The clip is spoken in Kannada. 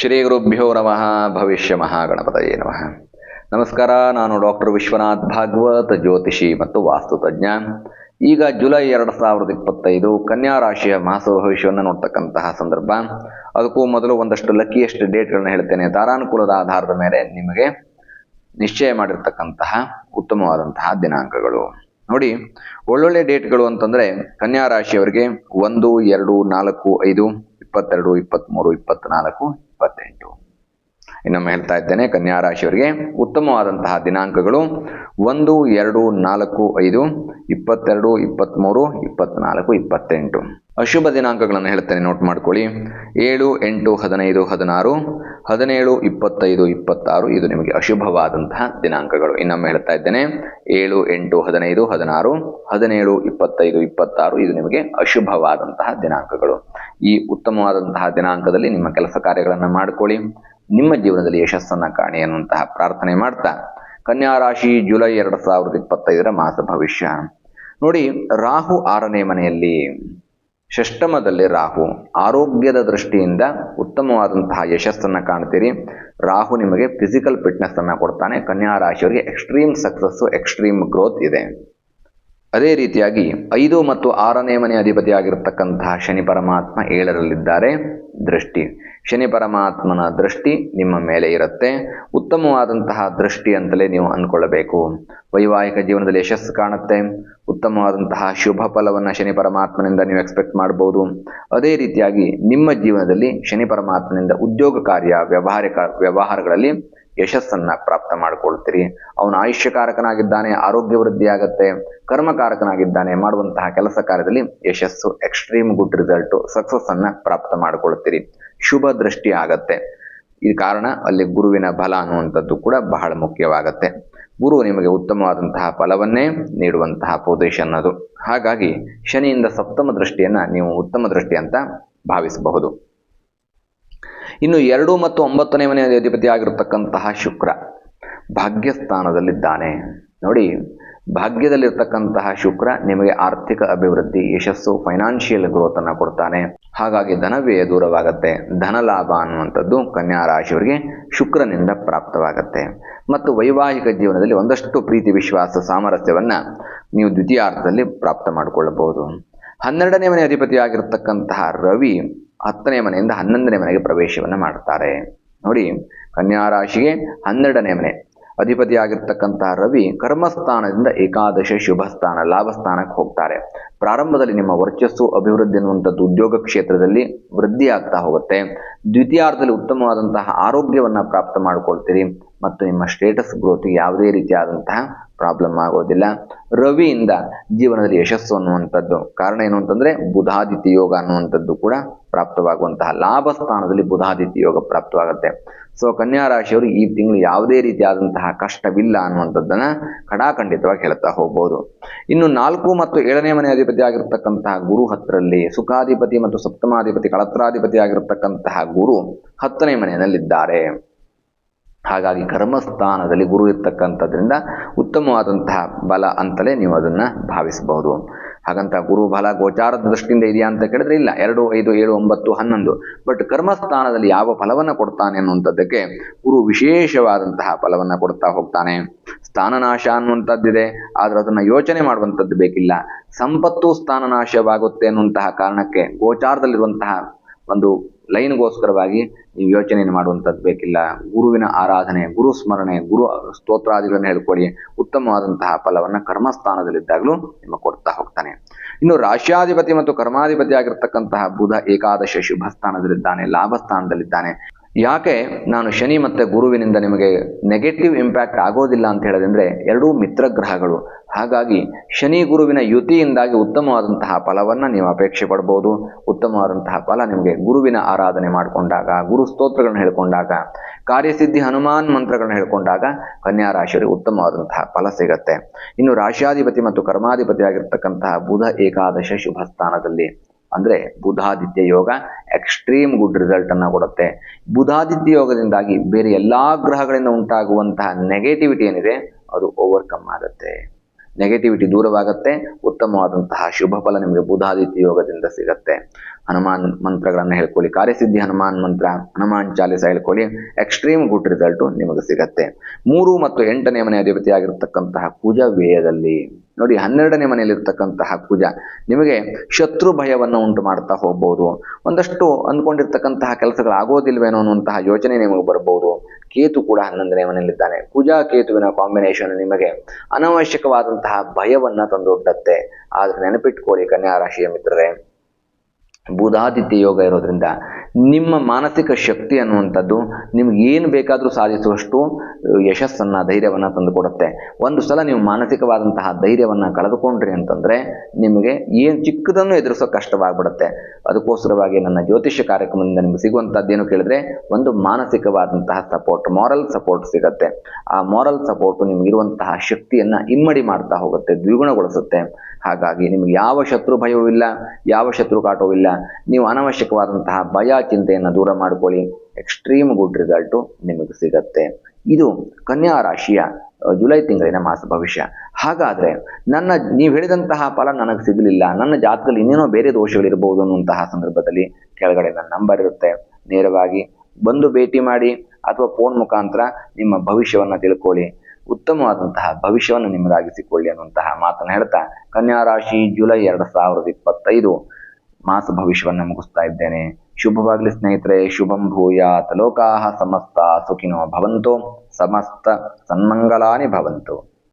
ಶ್ರೀ ಗುರುಭ್ಯೋ ನಮಃ. ಭವಿಷ್ಯ ಮಹಾಗಣಪತಯೇ ನಮಃ. ನಮಸ್ಕಾರ, ನಾನು ಡಾಕ್ಟರ್ ವಿಶ್ವನಾಥ್ ಭಾಗವತ್, ಜ್ಯೋತಿಷಿ ಮತ್ತು ವಾಸ್ತುತಜ್ಞ ಈಗ ಜುಲೈ ಎರಡು ಸಾವಿರದ ಇಪ್ಪತ್ತೈದು, ಕನ್ಯಾ ರಾಶಿಯ ಮಾಸ ಭವಿಷ್ಯವನ್ನು ನೋಡ್ತಕ್ಕಂತಹ ಸಂದರ್ಭ. ಅದಕ್ಕೂ ಮೊದಲು ಒಂದಷ್ಟು ಲಕ್ಕಿಯೆಸ್ಟ್ ಡೇಟ್ಗಳನ್ನ ಹೇಳ್ತೇನೆ. ತಾರಾನುಕೂಲದ ಆಧಾರದ ಮೇಲೆ ನಿಮಗೆ ನಿಶ್ಚಯ ಮಾಡಿರ್ತಕ್ಕಂತಹ ಉತ್ತಮವಾದಂತಹ ದಿನಾಂಕಗಳು. ನೋಡಿ, ಒಳ್ಳೊಳ್ಳೆ ಡೇಟ್ಗಳು ಅಂತಂದ್ರೆ ಕನ್ಯಾ ರಾಶಿಯವರಿಗೆ ಒಂದು, ಎರಡು, ನಾಲ್ಕು, ಐದು, ಇಪ್ಪತ್ತೆರಡು, ಇಪ್ಪತ್ತ್ಮೂರು ಇಪ್ಪತ್ನಾಲ್ಕು ಇಪ್ಪತ್ತೆಂಟು ಇನ್ನೊಮ್ಮೆ ಹೇಳ್ತಾ ಇದ್ದೇನೆ ಕನ್ಯಾ ರಾಶಿಯವರಿಗೆ ಉತ್ತಮವಾದಂತಹ ದಿನಾಂಕಗಳು ಒಂದು, ಎರಡು, ನಾಲ್ಕು, ಐದು, ಇಪ್ಪತ್ತೆರಡು ಇಪ್ಪತ್ತ್ಮೂರು ಇಪ್ಪತ್ನಾಲ್ಕು, ಇಪ್ಪತ್ತೆಂಟು. ಅಶುಭ ದಿನಾಂಕಗಳನ್ನು ಹೇಳ್ತೇನೆ ನೋಟ್ ಮಾಡ್ಕೊಳ್ಳಿ. ಏಳು, ಎಂಟು, ಹದಿನೈದು, ಹದಿನಾರು, ಹದಿನೇಳು, ಇಪ್ಪತ್ತೈದು, ಇಪ್ಪತ್ತಾರು, ಇದು ನಿಮಗೆ ಅಶುಭವಾದಂತಹ ದಿನಾಂಕಗಳು. ಇನ್ನೊಮ್ಮೆ ಹೇಳ್ತಾ ಇದ್ದೇನೆ. ಏಳು, ಎಂಟು, ಹದಿನೈದು, ಹದಿನಾರು, ಹದಿನೇಳು, ಇಪ್ಪತ್ತೈದು, ಇಪ್ಪತ್ತಾರು, ಇದು ನಿಮಗೆ ಅಶುಭವಾದಂತಹ ದಿನಾಂಕಗಳು. ಈ ಉತ್ತಮವಾದಂತಹ ದಿನಾಂಕದಲ್ಲಿ ನಿಮ್ಮ ಕೆಲಸ ಕಾರ್ಯಗಳನ್ನು ಮಾಡಿಕೊಳ್ಳಿ. ನಿಮ್ಮ ಜೀವನದಲ್ಲಿ ಯಶಸ್ಸನ್ನು ಕಾಣಿ ಅನ್ನುವಂತಹ ಪ್ರಾರ್ಥನೆ ಮಾಡ್ತಾ. ಕನ್ಯಾ ರಾಶಿ, ಜುಲೈ ಎರಡು ಸಾವಿರದ ಇಪ್ಪತ್ತೈದರ ಮಾಸ ಭವಿಷ್ಯ. ನೋಡಿ, ರಾಹು ಆರನೇ ಮನೆಯಲ್ಲಿ ಷಷ್ಟಮದಲ್ಲಿ ರಾಹು. ಆರೋಗ್ಯದ ದೃಷ್ಟಿಯಿಂದ ಉತ್ತಮವಾದಂತಹ ಯಶಸ್ಸನ್ನು ಕಾಣ್ತೀರಿ. ರಾಹು ನಿಮಗೆ ಫಿಸಿಕಲ್ ಫಿಟ್ನೆಸ್ ಅನ್ನ ಕೊಡ್ತಾನೆ. ಕನ್ಯಾ ರಾಶಿಯವರಿಗೆ ಎಕ್ಸ್ಟ್ರೀಮ್ ಸಕ್ಸಸ್ಸು ಎಕ್ಸ್ಟ್ರೀಮ್ ಗ್ರೋತ್ ಇದೆ. ಅದೇ ರೀತಿಯಾಗಿ ಐದು ಮತ್ತು ಆರನೇ ಮನೆ ಅಧಿಪತಿಯಾಗಿರ್ತಕ್ಕಂತಹ ಶನಿ ಪರಮಾತ್ಮ ಏಳರಲ್ಲಿದ್ದಾರೆ. ದೃಷ್ಟಿ. ಶನಿ ಪರಮಾತ್ಮನ ದೃಷ್ಟಿ ನಿಮ್ಮ ಮೇಲೆ ಇರುತ್ತೆ. ಉತ್ತಮವಾದಂತಹ ದೃಷ್ಟಿ ಅಂತಲೇ ನೀವು ಅಂದ್ಕೊಳ್ಳಬೇಕು ವೈವಾಹಿಕ ಜೀವನದಲ್ಲಿ ಯಶಸ್ಸು ಕಾಣುತ್ತೆ. ಉತ್ತಮವಾದಂತಹ ಶುಭ ಫಲವನ್ನು ಶನಿ ಪರಮಾತ್ಮನಿಂದ ನೀವು ಎಕ್ಸ್ಪೆಕ್ಟ್ ಮಾಡಬಹುದು ಅದೇ ರೀತಿಯಾಗಿ ನಿಮ್ಮ ಜೀವನದಲ್ಲಿ ಶನಿ ಪರಮಾತ್ಮನಿಂದ ಉದ್ಯೋಗ ಕಾರ್ಯ, ವ್ಯವಹಾರಿಕ, ವ್ಯವಹಾರಗಳಲ್ಲಿ ಯಶಸ್ಸನ್ನು ಪ್ರಾಪ್ತ ಮಾಡಿಕೊಳ್ತೀರಿ. ಅವನು ಆಯುಷ್ಯಕಾರಕನಾಗಿದ್ದಾನೆ, ಆರೋಗ್ಯ ವೃದ್ಧಿಯಾಗತ್ತೆ, ಕರ್ಮಕಾರಕನಾಗಿದ್ದಾನೆ, ಮಾಡುವಂತಹ ಕೆಲಸ ಕಾರ್ಯದಲ್ಲಿ ಯಶಸ್ಸು ಎಕ್ಸ್ಟ್ರೀಮ್ ಗುಡ್ ರಿಸಲ್ಟು ಸಕ್ಸಸ್ಸನ್ನು ಪ್ರಾಪ್ತ ಮಾಡಿಕೊಳ್ತೀರಿ. ಶುಭ ದೃಷ್ಟಿ ಆಗತ್ತೆ. ಈ ಕಾರಣ ಅಲ್ಲಿ ಗುರುವಿನ ಬಲ ಅನ್ನುವಂಥದ್ದು ಕೂಡ ಬಹಳ ಮುಖ್ಯವಾಗತ್ತೆ. ಗುರು ನಿಮಗೆ ಉತ್ತಮವಾದಂತಹ ಫಲವನ್ನೇ ನೀಡುವಂತಹ ಪೊಸಿಷನ್ ಅದು ಹಾಗಾಗಿ ಶನಿಯಿಂದ ಸಪ್ತಮ ದೃಷ್ಟಿಯನ್ನ ನೀವು ಉತ್ತಮ ದೃಷ್ಟಿ ಅಂತ ಭಾವಿಸಬಹುದು. ಇನ್ನು ಎರಡು ಮತ್ತು ಒಂಬತ್ತನೇ ಮನೆಯ ಅಧಿಪತಿ ಆಗಿರತಕ್ಕಂತಹ ಶುಕ್ರ ಭಾಗ್ಯಸ್ಥಾನದಲ್ಲಿದ್ದಾನೆ. ನೋಡಿ ಭಾಗ್ಯದಲ್ಲಿರ್ತಕ್ಕಂತಹ ಶುಕ್ರ ನಿಮಗೆ ಆರ್ಥಿಕ ಅಭಿವೃದ್ಧಿ, ಯಶಸ್ಸು ಫೈನಾನ್ಷಿಯಲ್ ಗ್ರೋತ್ ಅನ್ನು ಕೊಡ್ತಾನೆ. ಹಾಗಾಗಿ ಧನವ್ಯಯ ದೂರವಾಗುತ್ತೆ. ಧನ ಲಾಭ ಅನ್ನುವಂಥದ್ದು ಕನ್ಯಾ ರಾಶಿಯವರಿಗೆ ಶುಕ್ರನಿಂದ ಪ್ರಾಪ್ತವಾಗುತ್ತೆ. ಮತ್ತು ವೈವಾಹಿಕ ಜೀವನದಲ್ಲಿ ಒಂದಷ್ಟು ಪ್ರೀತಿ, ವಿಶ್ವಾಸ, ಸಾಮರಸ್ಯವನ್ನು ನೀವು ದ್ವಿತೀಯಾರ್ಥದಲ್ಲಿ ಪ್ರಾಪ್ತ ಮಾಡಿಕೊಳ್ಳಬಹುದು. ಹನ್ನೆರಡನೇ ಮನೆ ಅಧಿಪತಿಯಾಗಿರ್ತಕ್ಕಂತಹ ರವಿ ಹತ್ತನೇ ಮನೆಯಿಂದ ಹನ್ನೊಂದನೇ ಮನೆಗೆ ಪ್ರವೇಶವನ್ನು ಮಾಡ್ತಾರೆ. ನೋಡಿ, ಕನ್ಯಾ ರಾಶಿಗೆ ಹನ್ನೆರಡನೇ ಮನೆ. ಅಧಿಪತಿಯಾಗಿರ್ತಕ್ಕಂತಹ ರವಿ ಕರ್ಮಸ್ಥಾನದಿಂದ ಏಕಾದಶ ಶುಭ ಸ್ಥಾನ ಲಾಭ ಸ್ಥಾನಕ್ಕೆ ಹೋಗ್ತಾರೆ. ಪ್ರಾರಂಭದಲ್ಲಿ ನಿಮ್ಮ ವರ್ಚಸ್ಸು, ಅಭಿವೃದ್ಧಿ ಅನ್ನುವಂಥದ್ದು ಉದ್ಯೋಗ ಕ್ಷೇತ್ರದಲ್ಲಿ ವೃದ್ಧಿ ಆಗ್ತಾ ಹೋಗುತ್ತೆ. ದ್ವಿತೀಯಾರ್ಧದಲ್ಲಿ ಉತ್ತಮವಾದಂತಹ ಆರೋಗ್ಯವನ್ನ ಪ್ರಾಪ್ತ ಮಾಡ್ಕೊಳ್ತೀರಿ. ಮತ್ತು ನಿಮ್ಮ ಸ್ಟೇಟಸ್ ಗ್ರೋತ್ ಯಾವುದೇ ರೀತಿಯಾದಂತಹ ಪ್ರಾಬ್ಲಮ್ ಆಗೋದಿಲ್ಲ. ರವಿಯಿಂದ ಜೀವನದಲ್ಲಿ ಯಶಸ್ಸು ಅನ್ನುವಂಥದ್ದು. ಕಾರಣ ಏನು ಅಂತಂದ್ರೆ ಬುಧಾದಿತ್ಯ ಯೋಗ ಅನ್ನುವಂಥದ್ದು ಕೂಡ ಪ್ರಾಪ್ತವಾಗುವಂತಹ ಲಾಭ ಸ್ಥಾನದಲ್ಲಿ ಬುಧಾದಿತ್ಯ ಯೋಗ ಪ್ರಾಪ್ತವಾಗುತ್ತೆ. ಸೊ ಕನ್ಯಾ ರಾಶಿಯವರು ಈ ತಿಂಗಳು ಯಾವುದೇ ರೀತಿಯಾದಂತಹ ಕಷ್ಟವಿಲ್ಲ ಅನ್ನುವಂಥದ್ದನ್ನ ಖಡಾಖಂಡಿತವಾಗಿ ಹೇಳ್ತಾ ಹೋಗ್ಬೋದು. ಇನ್ನು ನಾಲ್ಕು ಮತ್ತು ಏಳನೇ ಮನೆ ಅಧಿಪತಿ ಆಗಿರ್ತಕ್ಕಂತಹ ಗುರು ಹತ್ತರಲ್ಲಿ ಸುಖಾಧಿಪತಿ ಮತ್ತು ಸಪ್ತಮಾಧಿಪತಿ ಕಳತ್ರಾಧಿಪತಿ ಆಗಿರ್ತಕ್ಕಂತಹ ಗುರು ಹತ್ತನೇ ಮನೆಯಲ್ಲಿದ್ದಾರೆ. ಹಾಗಾಗಿ ಕರ್ಮಸ್ಥಾನದಲ್ಲಿ ಗುರು ಇರ್ತಕ್ಕಂಥದ್ರಿಂದ ಉತ್ತಮವಾದಂತಹ ಬಲ ಅಂತಲೇ ನೀವು ಅದನ್ನು ಭಾವಿಸಬಹುದು. ಹಾಗಂತ ಗುರು ಬಲ ಗೋಚಾರದ ದೃಷ್ಟಿಯಿಂದ ಇದೆಯಾ ಅಂತ ಕೇಳಿದ್ರೆ ಇಲ್ಲ. ಎರಡು, ಐದು, ಏಳು, ಒಂಬತ್ತು, ಹನ್ನೊಂದು. ಬಟ್ ಕರ್ಮಸ್ಥಾನದಲ್ಲಿ ಯಾವ ಫಲವನ್ನು ಕೊಡ್ತಾನೆ ಅನ್ನುವಂಥದ್ದಕ್ಕೆ ಗುರು ವಿಶೇಷವಾದಂತಹ ಫಲವನ್ನು ಕೊಡ್ತಾ ಹೋಗ್ತಾನೆ. ಸ್ಥಾನನಾಶ ಅನ್ನುವಂಥದ್ದಿದೆ. ಆದರೆ ಅದನ್ನು ಯೋಚನೆ ಮಾಡುವಂಥದ್ದು ಬೇಕಿಲ್ಲ. ಸಂಪತ್ತು ಸ್ಥಾನನಾಶವಾಗುತ್ತೆ ಅನ್ನುವಂತಹ ಕಾರಣಕ್ಕೆ ಗೋಚಾರದಲ್ಲಿರುವಂತಹ ಒಂದು ಲೈನ್ಗೋಸ್ಕರವಾಗಿ ನೀವು ಯೋಚನೆಯನ್ನು ಮಾಡುವಂಥದ್ದು ಬೇಕಿಲ್ಲ. ಗುರುವಿನ ಆರಾಧನೆ, ಗುರು ಸ್ಮರಣೆ, ಗುರು ಸ್ತೋತ್ರಾದಿಗಳನ್ನು ಹೇಳ್ಕೊಡಿ ಉತ್ತಮವಾದಂತಹ ಫಲವನ್ನು ಕರ್ಮಸ್ಥಾನದಲ್ಲಿದ್ದಾಗಲೂ ನಿಮ್ಮ ಕೊಡ್ತಾ ಹೋಗ್ತಾನೆ. ಇನ್ನು ರಾಶ್ಯಾಧಿಪತಿ ಮತ್ತು ಕರ್ಮಾಧಿಪತಿ ಆಗಿರ್ತಕ್ಕಂತಹ ಬುಧ ಏಕಾದಶ ಶುಭ ಸ್ಥಾನದಲ್ಲಿದ್ದಾನೆ ಲಾಭ ಸ್ಥಾನದಲ್ಲಿದ್ದಾನೆ ಯಾಕೆ ನಾನು ಶನಿ ಮತ್ತೆ ಗುರುವಿನಿಂದ ನಿಮಗೆ ನೆಗೆಟಿವ್ ಇಂಪ್ಯಾಕ್ಟ್ ಆಗೋದಿಲ್ಲ ಅಂತ ಹೇಳೋದಂದ್ರೆ ಎರಡೂ ಮಿತ್ರ ಗ್ರಹಗಳು. ಹಾಗಾಗಿ ಶನಿ ಗುರುವಿನ ಯುತಿಯಿಂದಾಗಿ ಉತ್ತಮವಾದಂತಹ ಫಲವನ್ನು ನೀವು ಅಪೇಕ್ಷೆ ಪಡ್ಬೋದು. ಉತ್ತಮವಾದಂತಹ ಫಲ ನಿಮಗೆ ಗುರುವಿನ ಆರಾಧನೆ ಮಾಡಿಕೊಂಡಾಗ, ಗುರು ಸ್ತೋತ್ರಗಳನ್ನು ಹೇಳ್ಕೊಂಡಾಗ, ಕಾರ್ಯಸಿದ್ಧಿ ಹನುಮಾನ್ ಮಂತ್ರಗಳನ್ನು ಹೇಳ್ಕೊಂಡಾಗ ಕನ್ಯಾ ರಾಶಿಯವರಿಗೆ ಉತ್ತಮವಾದಂತಹ ಫಲ ಸಿಗತ್ತೆ. ಇನ್ನು ರಾಶ್ಯಾಧಿಪತಿ ಮತ್ತು ಕರ್ಮಾಧಿಪತಿ ಆಗಿರ್ತಕ್ಕಂತಹ ಬುಧ ಏಕಾದಶ ಶುಭ ಸ್ಥಾನದಲ್ಲಿ ಅಂದ್ರೆ ಬುಧಾದಿತ್ಯ ಯೋಗ ಎಕ್ಸ್ಟ್ರೀಮ್ ಗುಡ್ ರಿಸಲ್ಟನ್ನು ಕೊಡುತ್ತೆ. ಬುಧಾದಿತ್ಯ ಯೋಗದಿಂದಾಗಿ ಬೇರೆ ಎಲ್ಲ ಗ್ರಹಗಳಿಂದ ಉಂಟಾಗುವಂತಹ ನೆಗೆಟಿವಿಟಿ ಏನಿದೆ, ಅದು ಓವರ್ಕಮ್ ಆಗುತ್ತೆ. ನೆಗೆಟಿವಿಟಿ ದೂರವಾಗುತ್ತೆ, ಉತ್ತಮವಾದಂತಹ ಶುಭ ಫಲ ನಿಮಗೆ ಬುಧಾದಿತ್ಯ ಯೋಗದಿಂದ ಸಿಗತ್ತೆ. ಹನುಮಾನ್ ಮಂತ್ರಗಳನ್ನು ಹೇಳ್ಕೊಳ್ಳಿ, ಕಾರ್ಯಸಿದ್ಧಿ ಹನುಮಾನ್ ಮಂತ್ರ, ಹನುಮಾನ್ ಚಾಲಿಸ ಹೇಳ್ಕೊಳ್ಳಿ ಎಕ್ಸ್ಟ್ರೀಮ್ ಗುಡ್ ರಿಸಲ್ಟು ನಿಮಗೆ ಸಿಗತ್ತೆ. ಮೂರು ಮತ್ತು ಎಂಟನೇ ಮನೆ ಅಧಿಪತಿಯಾಗಿರ್ತಕ್ಕಂತಹ ಕುಜ ವ್ಯಯದಲ್ಲಿ ನೋಡಿ ಹನ್ನೆರಡನೇ ಮನೆಯಲ್ಲಿರ್ತಕ್ಕಂತಹ ಕುಜ ನಿಮಗೆ ಶತ್ರು ಭಯವನ್ನು ಉಂಟು ಮಾಡ್ತಾ ಹೋಗ್ಬೋದು. ಒಂದಷ್ಟು ಅಂದ್ಕೊಂಡಿರ್ತಕ್ಕಂತಹ ಕೆಲಸಗಳು ಆಗೋದಿಲ್ವೇನೋ ಅನ್ನುವಂತಹ ಯೋಚನೆ ನಿಮಗೆ ಬರ್ಬೋದು. ಕೇತು ಕೂಡ ಹನ್ನೊಂದನೇ ಮನೆಯಲ್ಲಿದ್ದಾನೆ. ಕುಜಾ ಕೇತುವಿನ ಕಾಂಬಿನೇಷನ್ ನಿಮಗೆ ಅನವಶ್ಯಕವಾದಂತಹ ಭಯವನ್ನು ತಂದೊಡ್ಡತ್ತೆ ಆದ್ರೆ ನೆನಪಿಟ್ಕೊಳ್ಳಿ ಕನ್ಯಾ ರಾಶಿಯ ಮಿತ್ರರೇ ಬುಧಾದಿತ್ಯ ಯೋಗ ಇರೋದ್ರಿಂದ ನಿಮ್ಮ ಮಾನಸಿಕ ಶಕ್ತಿ ಅನ್ನುವಂಥದ್ದು ನಿಮ್ಗೆ ಏನು ಬೇಕಾದರೂ ಸಾಧಿಸುವಷ್ಟು ಯಶಸ್ಸನ್ನು, ಧೈರ್ಯವನ್ನು ತಂದುಕೊಡುತ್ತೆ. ಒಂದು ಸಲ ನೀವು ಮಾನಸಿಕವಾದಂತಹ ಧೈರ್ಯವನ್ನು ಕಳೆದುಕೊಂಡ್ರಿ ಅಂತಂದರೆ ನಿಮಗೆ ಏನು ಚಿಕ್ಕದನ್ನು ಎದುರಿಸೋ ಕಷ್ಟವಾಗ್ಬಿಡುತ್ತೆ. ಅದಕ್ಕೋಸ್ಕರವಾಗಿ ನನ್ನ ಜ್ಯೋತಿಷ್ಯ ಕಾರ್ಯಕ್ರಮದಿಂದ ನಿಮ್ಗೆ ಸಿಗುವಂಥದ್ದೇನು ಕೇಳಿದ್ರೆ ಒಂದು ಮಾನಸಿಕವಾದಂತಹ ಸಪೋರ್ಟ್ ಮಾರಲ್ ಸಪೋರ್ಟ್ ಸಿಗುತ್ತೆ. ಆ ಮಾರಲ್ ಸಪೋರ್ಟ್ ನಿಮಗಿರುವಂತಹ ಶಕ್ತಿಯನ್ನು ಇಮ್ಮಡಿ ಮಾಡ್ತಾ ಹೋಗುತ್ತೆ, ದ್ವಿಗುಣಗೊಳಿಸುತ್ತೆ. ಹಾಗಾಗಿ ನಿಮ್ಗೆ ಯಾವ ಶತ್ರು ಭಯವೂ ಇಲ್ಲ, ಯಾವ ಶತ್ರು ಕಾಟವೂ ಇಲ್ಲ ನೀವು ಅನವಶ್ಯಕವಾದಂತಹ ಭಯ, ಚಿಂತೆಯನ್ನು ದೂರ ಮಾಡಿಕೊಳ್ಳಿ. ಎಕ್ಸ್ಟ್ರೀಮ್ ಗುಡ್ ರಿಸಲ್ಟು ನಿಮಗೆ ಸಿಗತ್ತೆ. ಇದು ಕನ್ಯಾ ರಾಶಿಯ ಜುಲೈ ತಿಂಗಳಿನ ಮಾಸ ಭವಿಷ್ಯ. ಹಾಗಾದ್ರೆ ನನ್ನ, ನೀವು ಹೇಳಿದಂತಹ ಫಲ ನನಗೆ ಸಿಗಲಿಲ್ಲ. ನನ್ನ ಜಾತಕದಲ್ಲಿ ಇನ್ನೇನೋ ಬೇರೆ ದೋಷಗಳಿರ್ಬೋದು ಅನ್ನುವಂತಹ ಸಂದರ್ಭದಲ್ಲಿ ಕೆಳಗಡೆ ನನ್ನ ನಂಬರ್ ಇರುತ್ತೆ. ನೇರವಾಗಿ ಬಂದು ಭೇಟಿ ಮಾಡಿ ಅಥವಾ ಫೋನ್ ಮುಖಾಂತರ ನಿಮ್ಮ ಭವಿಷ್ಯವನ್ನ ತಿಳ್ಕೊಳ್ಳಿ. ಉತ್ತಮವಾದಂತಹ ಭವಿಷ್ಯವನ್ನು ನಿಮ್ಮದಾಗಿಸಿಕೊಳ್ಳಿ ಅನ್ನುವಂತಹ ಮಾತನ್ನು ಹೇಳ್ತಾ ಕನ್ಯಾ ರಾಶಿ ಜುಲೈ ಎರಡು ಸಾವಿರದ ಇಪ್ಪತ್ತೈದು. ಮಾಸ ಭವಿಷ್ಯವನ್ನು ಮುಗಿಸ್ತಾ ಇದ್ದೇನೆ. ಶುಭವಾಗಲಿ ಸ್ನೇಹಿತರೆ, ಶುಭಂ ಭೂಯಾತ್ ಲೋಕಾಹ ಸಮಸ್ತ ಸುಖಿನೋ ಭವಂತು, ಸಮಸ್ತ ಸನ್ಮಂಗಲಾನಿ ಭವಂತು.